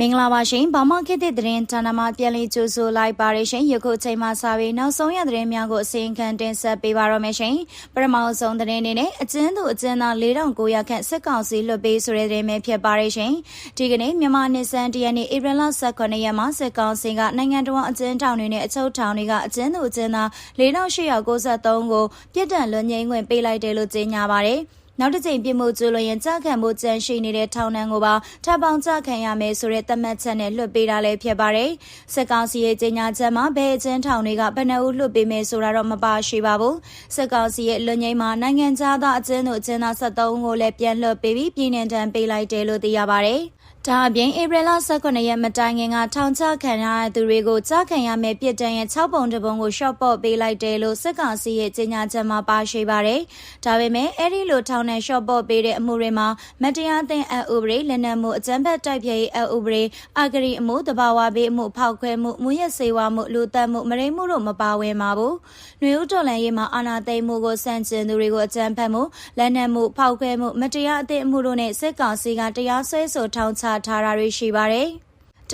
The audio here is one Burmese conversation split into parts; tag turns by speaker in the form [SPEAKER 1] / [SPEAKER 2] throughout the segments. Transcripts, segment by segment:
[SPEAKER 1] မင်္ဂလာပါရှင်ဗမာခေတ်သစ်သတင်းဌာနမှပြန်လည်ကြိုဆိုလိုက်ပါရရှင်ယခုချိန်မှစပြီးနောက်ဆုံးရသတင်းများကိုအစီအခံတင်ဆက်ပေးပါရမရှင်ပထမဆုံးသတင်းအနေနဲ့အကျဉ်းသူအကျဉ်းသား4900ခန့်စစ်ကောင်စီလွှတ်ပေးဆိုတဲ့သတင်းပဲဖြစ်ပါရရှင်ဒီကနေ့မြန်မာနှစ်စံတရနေ့ဧပြီလ18ရက်မှာစစ်ကောင်စီကနိုင်ငံတော်အကျဉ်းထောင်တွေနဲ့အချုပ်ထောင်တွေကအကျဉ်းသူအကျဉ်းသား4893ကိုပြစ်ဒဏ်လွန်ငင်းခွင့်ပေးလိုက်တယ်လို့ကြေညာပါတယ် နောက်တစ်ကြိမ်ပြစ်မှုကျူးလွန်ရင်ကြာခံမှုကြန့်ရှိနေတဲ့ထောင်နှံကိုပါထပ်ပေါင်းကြာခံရမယ်ဆိုတဲ့သတ်မှတ်ချက်နဲ့လွှတ်ပေးတာလည်းဖြစ်ပါတယ်။စစ်ကောင်စီရဲ့ကြေညာချက်မှာဘယ်အကျဉ်းထောင်တွေကဘယ်နှဦးလွှတ်ပေးမယ်ဆိုတာတော့မပါရှိပါဘူး။စစ်ကောင်စီရဲ့လွန်ငင်းမှာနိုင်ငံသားအကျဉ်းတို့အကျဉ်းသား73ကိုလည်းပြန်လွှတ်ပေးပြီးပြည်내တန်းပေးလိုက်တယ်လို့သိရပါတယ်။ဒါအပြင်ဧပြီလ18ရက်မတိုင်ခင်ကထောင်ချခံရတဲ့သူတွေကိုကြားခံရမယ့်ပြစ်ဒဏ်ရဲ့6ပုံတပုံကိုရှော့ပေါ့ပေးလိုက်တယ်လို့စစ်ကောင်စီရဲ့ကြေညာချက်မှာပါရှိပါတယ်။ဒါပေမဲ့အဲ့ဒီလိုထောင်နဲ့ရှော့ပေါ့ပေးတဲ့အမှုတွေမှာမတရားသင်းအဥပဒေလက်နက်မှုအကြမ်းဖက်တိုက်ဖျက်ရေးအဥပဒေအဂရီအမှုတဘာဝဘေးအမှုဖောက်ခွဲမှုမူရစေဝါမှုလူသက်မှုမရိမှုတို့မပါဝင်ပါဘူး။နှွေဦးတော်လန်ရေးမှာအာဏာသိမ်းမှုကိုစန့်ကျင်သူတွေကိုအကြမ်းဖက်မှုလက်နက်မှုဖောက်ခွဲမှုမတရားအသင်းအမှုတို့နဲ့စစ်ကောင်စီကတရားစွဲဆိုထောင်ချထားတာတွေရှိပါတယ်။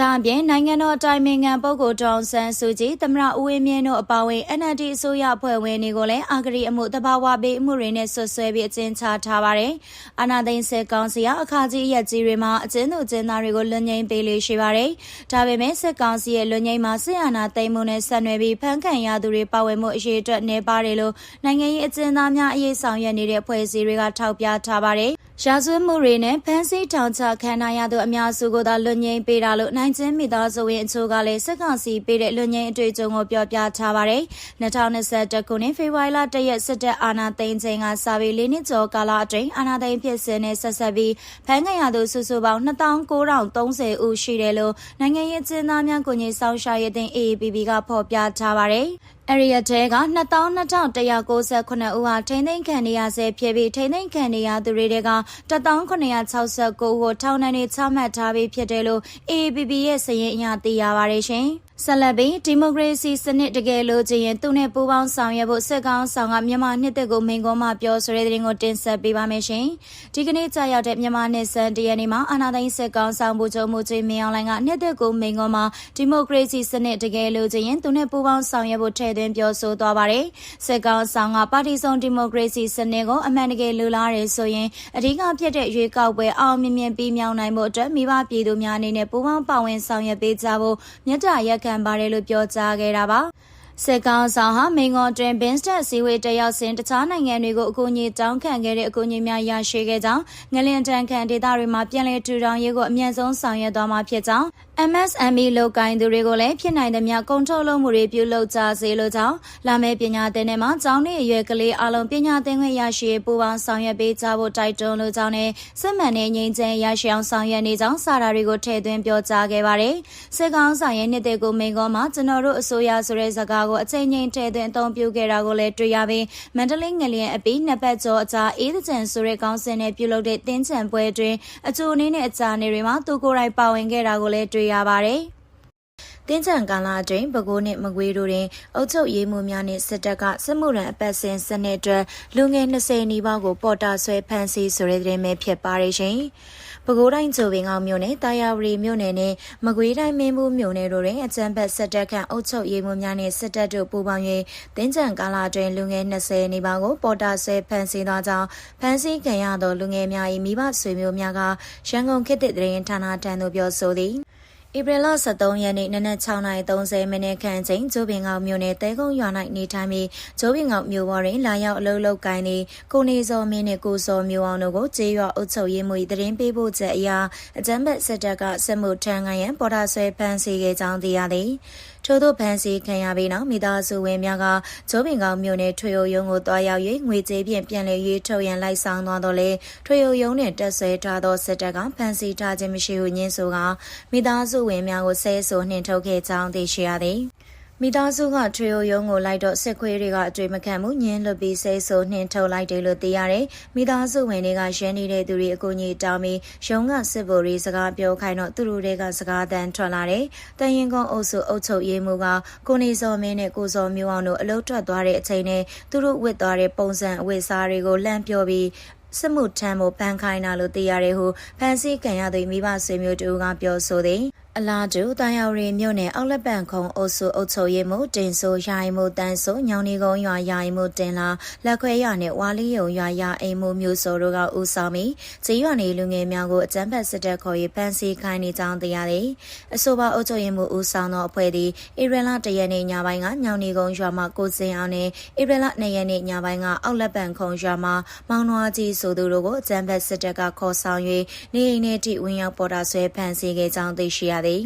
[SPEAKER 1] ဒါအပြင်နိုင်ငံတော်တိုင်ပင်ခံပုဂ္ဂိုလ်ဒေါန်ဆန်းစုကြည်သမရဦးဝင်းမြင့်တို့အပါအဝင် NLD အစိုးရဖွဲ့ဝင်တွေကိုလည်းအာဂရီအမှုတဘာဝပေးအမှုတွေနဲ့ဆွဆွဲပြီးအကျဉ်းချထားပါတယ်။အာနာသိန်းစစ်ကောင်စီကအခါကြီးရက်ကြီးတွေမှာအကျဉ်းသူအကျဉ်းသားတွေကိုလွတ်ငင်းပေးလေးရှိပါတယ်။ဒါပေမဲ့စစ်ကောင်စီရဲ့လွတ်ငင်းမှာစစ်အာဏာသိမ်းမှုနဲ့ဆက်နွယ်ပြီးဖမ်းခံရသူတွေပါဝင်မှုအရေးအတွက်နေပါတယ်လို့နိုင်ငံရေးအကျဉ်းသားများအရေးဆောင်ရွက်နေတဲ့အဖွဲ့အစည်းတွေကထောက်ပြထားပါတယ်။ရာဇဝတ်မှုတွေနဲ့ဖမ်းဆီးထောင်ချခံရရသူအများစုကိုသာလွတ်ငင်းပေးတာလို့နိုင်ကျင်းမိသားစုဝင်အချို့ကလည်းစစ်ကောင်စီပေးတဲ့လွတ်ငင်းအတွေ့အကြုံကိုပြောပြထားပါတယ်။2021ခုနှစ်ဖေဖော်ဝါရီလတရက်စစ်တပ်အာဏာသိမ်းချိန်ကစပြီး၄နှစ်ကျော်ကာလအတွင်းအာဏာသိမ်းဖြစ်စဉ်နဲ့ဆက်ဆက်ပြီးဖမ်းခံရသူစုစုပေါင်း2930ဦးရှိတယ်လို့နိုင်ငံရေးကျင်းသားများကိုကြီးဆောင်ရှာရေးတင် AAPP ကဖော်ပြထားပါတယ်။ အဲ့ဒီရက်ထဲက22,198ဦးဟာထိန်းသိမ်းခံနေရဆဲဖြစ်ပြီးထိန်းသိမ်းခံနေရသူတွေက1969ဦးကိုထောင်ဒဏ်တွေချမှတ်ထားပြီးဖြစ်တယ်လို့ AAPP ရဲ့စာရင်းအရသိရပါတယ်ရှင်။ ဆက်လက်ပြီးဒီမိုကရေစီစနစ်တကယ်လို့ချင်ရင်သူနဲ့ပူးပေါင်းဆောင်ရွက်ဖို့စစ်ကောင်ဆောင်ကမြန်မာနှစ်သက်ကိုမိန်ကုန်းမှပြောဆိုတဲ့တဲ့ရင်ကိုတင်ဆက်ပေးပါမယ်ရှင်။ဒီကနေ့ကြာရောက်တဲ့မြန်မာနှစ်စံတရနေ့မှာအာဏာသိမ်းစစ်ကောင်ဆောင်မှုချုပ်မှုချင်းမင်းအောင်လိုင်ကနှစ်သက်ကိုမိန်ကုန်းမှဒီမိုကရေစီစနစ်တကယ်လို့ချင်ရင်သူနဲ့ပူးပေါင်းဆောင်ရွက်ဖို့ထည့်သွင်းပြောဆိုသွားပါတယ်။စစ်ကောင်ဆောင်ကပါတီစုံဒီမိုကရေစီစနစ်ကိုအမှန်တကယ်လိုလားရဲဆိုရင်အဓိကဖြစ်တဲ့ရွေးကောက်ပွဲအောင်မြင်မြင်ပြီးမြောက်နိုင်ဖို့အတွက်မိဘပြည်သူများအနေနဲ့ပူးပေါင်းပါဝင်ဆောင်ရွက်ပေးကြဖို့မြတ်တာရက်ခံပါတယ်လို့ပြောကြားခဲ့တာပါစစ်ကောင်ဆောင်ဟာမိန်ကုန်တွင်ဘင်းစတက်စည်းဝေးတရောက်စဉ်တခြားနိုင်ငံတွေကိုအကူအညီတောင်းခံခဲ့တဲ့အကူအညီများရရှိခဲ့ကြောင်းငလင်တန်ခံဒေသတွေမှာပြည်လည်ထူထောင်ရေးကိုအမြန်ဆုံးဆောင်ရွက်သွားမှာဖြစ်ကြောင်း MSME လောက်ကိုင်းသူတွေကိုလည်းဖြစ်နိုင်သမျှကုန်ထုတ်လုပ်မှုတွေပြုလုပ်ကြစေလိုကြောင်းလာမယ့်ပညာသင်ထဲမှာကျောင်းနေအရွယ်ကလေးအလုံးပညာသင်ခွင့်ရရှိပူပေါင်းဆောင်ရွက်ပေးကြဖို့တိုက်တွန်းလိုကြောင်းနဲ့စစ်မှန်တဲ့ငြိမ်းချမ်းရရှိအောင်ဆောင်ရွက်နေကြောင်းစာရာတွေကိုထည့်သွင်းပြောကြားခဲ့ပါတယ်။စစ်ကောင်ဆောင်ရဲ့နှစ်တွေကိုမိန်ကောမှာကျွန်တော်တို့အစိုးရဆိုတဲ့စကားကိုအချိန်ချင်းထည့်သွင်းအသုံးပြုခဲ့တာကိုလည်းတွေ့ရပြီးမန္တလေးငလျင်အပြီးနှစ်ပတ်ကျော်အကြာအေးသကြံဆိုတဲ့ကောင်းစင်နဲ့ပြုလုပ်တဲ့တင်းချံပွဲတွင်အကျိုးအနေနဲ့အကြာနေတွေမှာသူကိုယ်တိုင်ပါဝင်ခဲ့တာကိုလည်းတွေ့ရပါတယ်။တင်းချံကာလအတွင်းပဲခူးနှင့်မကွေးတို့တွင်အုပ်ချုပ်ရေးမှုများနှင့်စစ်တပ်ကစစ်မှုရန်အပတ်စဉ်စနစ်အတွက်လူငယ်20နီးပါးကိုပေါ်တာဆွဲဖမ်းဆီးဆိုတဲ့သတင်းပဲဖြစ်ပါရဲ့ရှင်။ပဲခူးတိုင်းချိုပင်ကောင်မြို့နယ်တာယာဝတီမြို့နယ်နဲ့မကွေးတိုင်းမင်းဘူးမြို့နယ်တို့တွင်အကြမ်းဖက်စစ်တပ်ခန့်အုပ်ချုပ်ရေးမှုများနှင့်စစ်တပ်တို့ပူးပေါင်း၍တင်းကြံကာလအတွင်းလူငယ်20နီးပါးကိုပေါ်တာဆွဲဖမ်းဆီးသွားကြောင်းဖမ်းဆီးခံရသောလူငယ်များ၏မိဘဆွေမျိုးများကရန်ကုန်ခေတ်သစ်သတင်းဌာနထံသို့ပြောဆိုသည် ဧပြီလ23ရက်နေ့နနက်6:30မိနစ်ခန့်ချိန်ကျိုးပင်ကောင်မြို့နယ်တဲကုန်းရွာ၌နေထိုင်ပြီးကျိုးပင်ကောင်မြို့ပေါ်တွင်လာရောက်အလုပ်လုပ်ကိုင်းသည့်ကိုနေစောမင်းနှင့်ကိုစောမျိုးအောင်တို့ကိုကျေးရွာအုပ်ချုပ်ရေးမှူးတရင်ပေးဖို့ချက်အရာအကြမ်းဖက်စစ်တပ်ကစစ်မှုထမ်းခံရန်ပေါ်တာဆွဲဖမ်းဆီးခဲ့ကြောင်းသိရသည်ထို့သောဖမ်းဆီးခံရပြီးနောက်မိသားစုဝင်များကကျိုးပင်ကောင်မြို့နယ်ထွေအုပ်ရုံးကိုတွားရောက်၍ငွေကြေးဖြင့်ပြန်လည်ရေးထုတ်ရန်လိုက်ဆောင်သွားတော့လေထွေအုပ်ရုံးနှင့်တက်ဆွဲထားသောစစ်တပ်ကဖမ်းဆီးထားခြင်းမရှိဟုညင်းဆိုကမိသားစုဝင်များကိုဆဲဆိုနှင်ထုတ်ခဲ့ကြောင်းသိရှိရသည် မိသားစုကထွေအိုရုံးကိုလိုက်တော့စစ်ခွေးတွေကအတွေ့မခံမှုညင်းလွတ်ပြီးစိတ်ဆိုနှင်ထုတ်လိုက်တယ်လို့သိရတယ်။မိသားစုဝင်တွေကရန်နေတဲ့သူတွေအကူအညီတောင်းပြီးရုံးကစစ်ဗိုလ်တွေစကားပြောခိုင်းတော့သူတို့တွေကစကားတန်ထွက်လာတယ်။တန်ရင်ကုန်းအုပ်စုအုပ်ချုပ်ရေးမှူးကကိုနေစောမင်းနဲ့ကိုစောမျိုးအောင်တို့အလုတ်ထွက်သွားတဲ့အချိန်နဲ့သူတို့ဝစ်သွားတဲ့ပုံစံအဝတ်စားတွေကိုလှမ်းပြောပြီးစစ်မှုထမ်းဖို့ပန်းခိုင်းတာလို့သိရတယ်ဟုဖန်ဆီးခံရသူမိဘဆွေမျိုးတူကပြောဆိုသည် အလားတူတာယာရီမြို့နယ်အောက်လက်ပံခုံအုပ်စုအုပ်ချုပ်ရေးမှုတင်ဆိုရိုင်မှုတန်းဆိုညောင်နေကုန်းရွာရိုင်မှုတင်လာလက်ခွဲရနဲ့ဝါလီယုံရွာရအိမ်မှုမျိုးစောတို့ကဦးဆောင်ပြီးဈေးရွာနေလူငယ်များကိုအကြမ်းဖက်စစ်တပ်ခေါ်ရေးဖမ်းဆီးခိုင်းနေကြောင်းသိရသည်အဆိုပါအုပ်ချုပ်ရေးမှုဦးဆောင်သောအဖွဲ့သည်ဧပြီလ၁ရက်နေ့ညပိုင်းကညောင်နေကုန်းရွာမှကိုစင်အောင်နဲ့ဧပြီလ၂ရက်နေ့ညပိုင်းကအောက်လက်ပံခုံရွာမှမောင်နွားကြီးဆိုသူတို့ကိုအကြမ်းဖက်စစ်တပ်ကခေါ်ဆောင်၍နေအိမ်ထဲထိဝင်ရောက်ပေါ်တာဆွဲဖမ်းဆီးခဲ့ကြောင်းသိရှိရသည်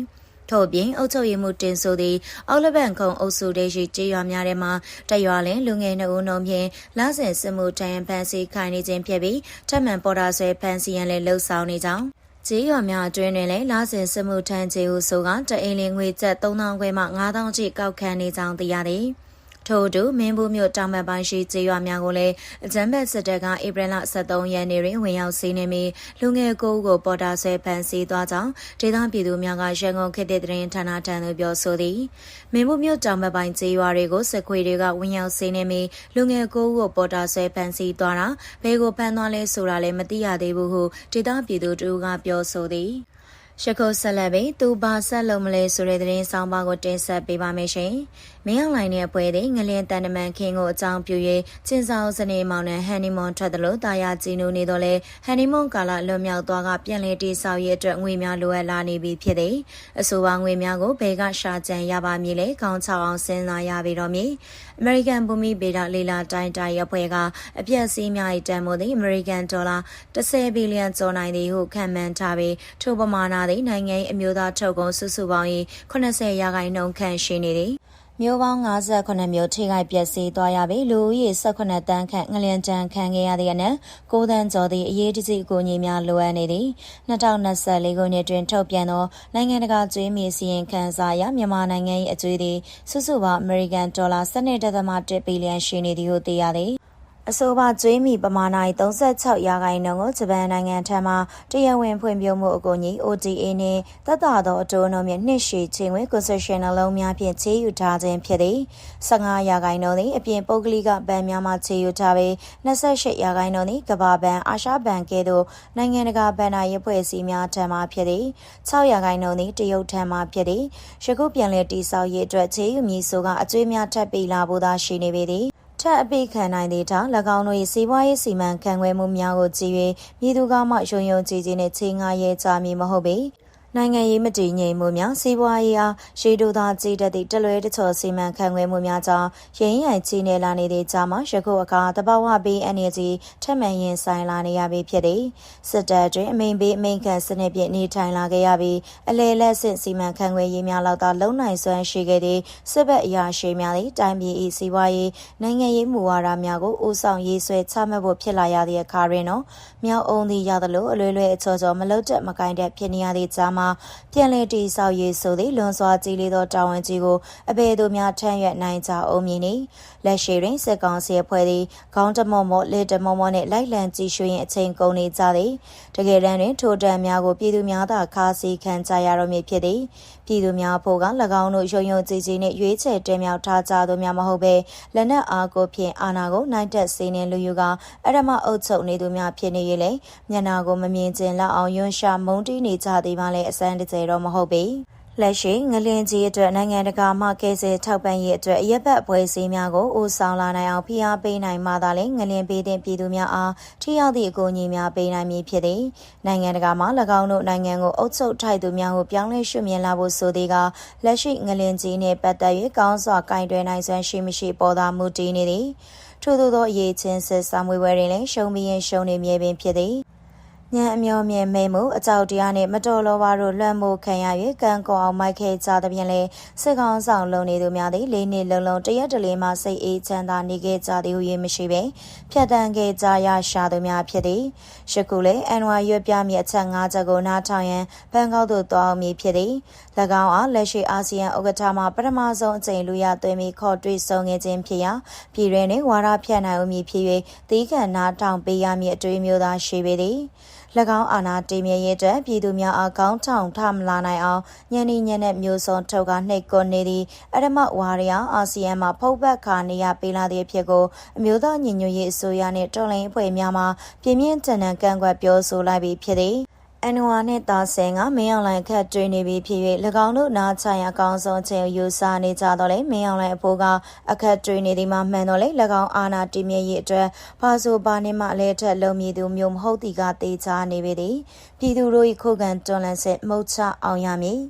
[SPEAKER 1] ထို့ပြင်အုပ်ချုပ်ရေးမှုတင်ဆိုသည့်အောက်လဘန်ခုံအုပ်စုတဲရှိကြေးရွာများထဲမှာတရွာလင်လူငယ်နှုံနှုံဖြင့်လာဆင်စစ်မှုတန်ဖန်စီခိုင်နေခြင်းဖြစ်ပြီးထပ်မံပေါ်တာဆွဲဖန်စီရန်လည်းလှုပ်ဆောင်နေကြောင်းကြေးရွာများအတွင်းတွင်လည်းလာဆင်စစ်မှုထမ်းခြေဟုဆိုကတအိမ်လင်ငွေကျပ်3000ခွဲမှ9000ကျပ်ကောက်ခံနေကြောင်းသိရသည်။ ထို့အတူမင်းဘူးမြို့တောင်ဘက်ပိုင်းရှိကျေးရွာများကိုလည်းအကြမ်းဖက်စစ်တပ်ကဧပြီလ23ရက်နေ့တွင်ဝင်ရောက်စီးနင်းပြီးလူငယ်ကိုကိုပေါ်တာဆွဲဖမ်းဆီးသွားကြောင်းဒေသပြည်သူများကရန်ကုန်ခေတ်သစ်သတင်းဌာနထံသို့ပြောဆိုသည်မင်းဘူးမြို့တောင်ဘက်ပိုင်းကျေးရွာတွေကိုစစ်ခွေတွေကဝင်ရောက်စီးနင်းပြီးလူငယ်ကိုကိုပေါ်တာဆွဲဖမ်းဆီးသွားတာဘယ်ကိုဖမ်းသွားလဲဆိုတာလည်းမသိရသေးဘူးဟုဒေသပြည်သူတို့ကပြောဆိုသည်ရှခုဆက်လက်ပြီးသူဘာဆက်လုံးမလဲဆိုတဲ့သတင်းဆောင်ပါကိုတင်ဆက်ပေးပါမယ်ရှင်။ မင်းအောင်လိုင်းရဲ့ပွဲသည်ငလျင်တန်တမန်ခင်းကိုအကြောင်းပြု၍ကျင်းဆောင်စနေမောင်နဲ့ဟန်နီမွန်ထွက်သလိုတာယာကြည်နူနေတော့လဲဟန်နီမွန်ကာလလွန်မြောက်သွားကပြန်လည်တိဆောက်ရေးအတွက်ငွေများလိုအပ်လာနေပြီဖြစ်သည်။အဆိုပါငွေများကိုဘယ်ကရှာကြံရပါမည်လဲခေါင်းချောင်းအောင်စဉ်းစားရပြီတော့မည်။ American ဘူမီဗေဒလေလာတိုင်းတိုင်းအဖွဲ့ကအပြည့်စည်းများ၏တန်ဖိုးသည် American ဒေါ်လာ10ဘီလီယံကျော်နိုင်သည်ဟုခန့်မှန်းထားပြီးထိုပမာဏသည်နိုင်ငံ၏အမျိုးသားထုတ်ကုန်စုစုပေါင်း၏80ရာခိုင်နှုန်းခန့်ရှိနေသည် မျိုးပေါင်း58မျိုးထိခိုက်ပျက်စီးသွားရပြီလူဦးရေ18တန်းခန့်ငလျင်တန်းခံခဲ့ရတဲ့အနက်9တန်းကျော်သည့်အရေးတကြီးအကူအညီများလိုအပ်နေသည်2024ခုနှစ်တွင်ထုတ်ပြန်သောနိုင်ငံတကာကျွေးမြေစီရင်ခံစာအရမြန်မာနိုင်ငံ၏အကျွေးသည်စုစုပေါင်းအမေရိကန်ဒေါ်လာ12.1ဘီလီယံရှိနေသည်ဟုသိရသည် အဆိုပါကျွေးမီပမာဏ၏36ရာခိုင်နှုန်းကိုဂျပန်နိုင်ငံထံမှတရားဝင်ဖွံ့ဖြိုးမှုအကူအညီ ODA နှင့်သက်သာသောအတိုးနှုန်းဖြင့်နှစ်ရှည်ချင်းဝင် concession နှလုံးများဖြင့်ချေးယူထားခြင်းဖြစ်သည်15ရာခိုင်နှုန်းသည်အပြင်ပုဂ္ဂလိကဘဏ်များမှချေးယူထားပြီး28ရာခိုင်နှုန်းသည်ကမ္ဘာဘဏ်အာရှဘဏ်ကဲ့သို့နိုင်ငံတကာဘဏ္ဍာရေးဖွဲ့စည်းများထံမှဖြစ်သည်6ရာခိုင်နှုန်းသည်တရုတ်ထံမှဖြစ်သည်ယခုပြန်လည်တည်ဆောက်ရေးအတွက်ချေးယူမည်ဆိုကအကျွေးများထပ်ပေးလာဖို့သာရှိနေပေသည် ထပ်အပိခံနိုင်သေးတာ၎င်းတို့၏စီးပွားရေးစီမံခန့်ခွဲမှုများကိုကြည့်၍ပြည်သူကမှရုံရုံကြည်ကြည်နှင့်ချင်းငါရဲကြမည်မဟုတ်ပေ။ နိုင်ငံရေးမတည်ငြိမ်မှုများစီးပွားရေးအားရှေးဒိုသာကြည်တတ်သည့်တလွဲတချော်စီမံခန့်ခွဲမှုများကြောင့်ရင်းရိုင်ချီနေလာနေတဲ့ကြားမှာယခုအခါတဘာဝဘေးအန္တရာယ်ကြီးထက်မှန်ရင်ဆိုင်လာနေရပြီဖြစ်သည်စစ်တပ်တွင်အမိန်ဘေးအမိန်ခံစနစ်ဖြင့်နေထိုင်လာခဲ့ရပြီးအလေလက်ဆင့်စီမံခန့်ခွဲရေးများလောက်သာလုံနိုင်စွမ်းရှိခဲ့သည့်စစ်ဘက်အရာရှိများသည့်တိုင်းပြည်၏စီးပွားရေးနိုင်ငံရေးမူဝါဒများကိုဦးဆောင်ရေးဆွဲချမှတ်ဖို့ဖြစ်လာရသည့်အခါတွင်တော့မြောက်အုံသည်ရသလိုအလွယ်လွယ်အချောချောမလုတ်တက်မကိုင်းတဲ့ဖြစ်နေရသည့်ကြားမှာပြန်လည်တည်ဆောက်ရေးဆိုသည့်လွန်စွာကြီးလေးသောတာဝန်ကြီးကိုအဘယ်သူများထမ်းရွက်နိုင်ကြအောင်မည်နည်းလက်ရှိတွင်စစ်ကောင်စီအဖွဲ့သည်ခေါင်းတမော့မော့လက်တမော့မော့နှင့်လိုက်လံကြည့်ရှုရင်အချိန်ကုန်နေကြသည်တကယ်တမ်းတွင်ထိုတံများကိုပြည်သူများသာခါးစည်းခံကြရတော့မည်ဖြစ်သည်ပြည်သူများဖို့က၎င်းတို့ရုံရုံကြည်ကြည်နှင့်ရွေးချယ်တင်မြှောက်ထားကြသောများမဟုတ်ဘဲလက်နက်အားကိုဖြင့်အာဏာကိုနိုင်တက်စေနှင့်လူယူကအရမအုပ်ချုပ်နေသူများဖြစ်နေရလေမျက်နာကိုမမြင်ကျင်လောက်အောင်ယွန်းရှာမုန်းတီးနေကြသည်မှလည်းအစမ်းတကျတော့မဟုတ်ပေ လက်ရှိငလင်ကြီးအတွက်နိုင်ငံတကာမှကဲဆယ်ထောက်ပံ့ရေးအတွက်အရက်ဘတ်အဖွဲ့အစည်းများကိုဦးဆောင်လာနိုင်အောင်ဖိအားပေးနိုင်မှသာလေငလင်ပေးတဲ့ပြည်သူများအားထိရောက်သည့်အကူအညီများပေးနိုင်မည်ဖြစ်သည်နိုင်ငံတကာမှ၎င်းတို့နိုင်ငံကိုအုပ်ချုပ်ထိုက်သူများကိုပြောင်းလဲရွှေ့မြင်လာဖို့ဆိုသည်ကလက်ရှိငလင်ကြီးနှင့်ပတ်သက်၍ကောင်းစွာကင်တွယ်နိုင်စွမ်းရှိမရှိပေါ်သာမူတည်နေသည်ထို့သောသောအရေးချင်းစစ်စာမွေးပွဲတွင်လည်းရှုံးပြီးရင်ရှုံးနေမြဲပင်ဖြစ်သည် ညံအမျောမြင်မိမှုအကြောက်တရားနှင့်မတော်လောပါတို့လွှမ်းမိုးခံရ၍ကံကောအောင်မိုက်ခဲကြသဖြင့်လေစစ်ကောင်ဆောင်လုံနေသူများသည်လေးနှစ်လုံးလုံးတရက်တလေးမှစိတ်အေးချမ်းသာနေခဲ့ကြသည်ဟု၍မရှိပေဖြတ်တန်းခဲ့ကြရရှာသူများဖြစ်သည်ယခုလေအန်ဝါရွပြမြေအချက်၅ချက်ကိုနားထောင်ရန်ဘန်ကောက်သို့သွားအောင်မည်ဖြစ်သည်၎ င်းအားလက်ရှိအာဆီယံဥက္ကဋ္ဌမှပထမဆုံးအကြိမ်လူရသွင်းပြီးခေါ်တွေ့ဆုံခဲ့ခြင်းဖြစ်ရာပြည်တွင်နှင့်ဝါရဖြန့်နိုင်ဦးမည်ဖြစ်၍သီးခံနာထောင်ပေးရမည်အတွေ့အမျိုးသားရှိပေသည်၎င်းအာဏာတည်မြဲရေးအတွက်ပြည်သူများအားကောင်းထောင်ထမလာနိုင်အောင်ညနေညနေမျိုးစုံထုတ်ကနှိတ်ကွနေသည့်အရမဝါရီယာအာဆီယံမှာဖုတ်ဘက်ခါနေရပေးလာသည့်အဖြစ်ကိုအမျိုးသားညီညွတ်ရေးအစိုးရနှင့်တော်လှန်ရေးအဖွဲ့များမှပြင်းပြင်းထန်ထန်ကန့်ကွက်ပြောဆိုလိုက်ပြီးဖြစ်သည် အန်နဝါနှင့်တာဆင်ကမင်းအောင်လှိုင်ခတ်တွင်နေပြီဖြစ်၍၎င်းတို့နားချရအကောင်းဆုံးချိန်ယူဆနေကြတော့လေမင်းအောင်လှိုင်အဖိုးကအခတ်တွင်နေသည်မှာမှန်တော့လေ၎င်းအာနာတည်မြဲရေးအတွက်ဘာဆိုဘာနေမှအလဲထက်လုံမြည်သူမျိုးမဟုတ်သည်ကတေချာနေပေသည်ပြည်သူတို့၏ခုခံတွန်းလှန်စစ်မှုတ်ချအောင်ရမည်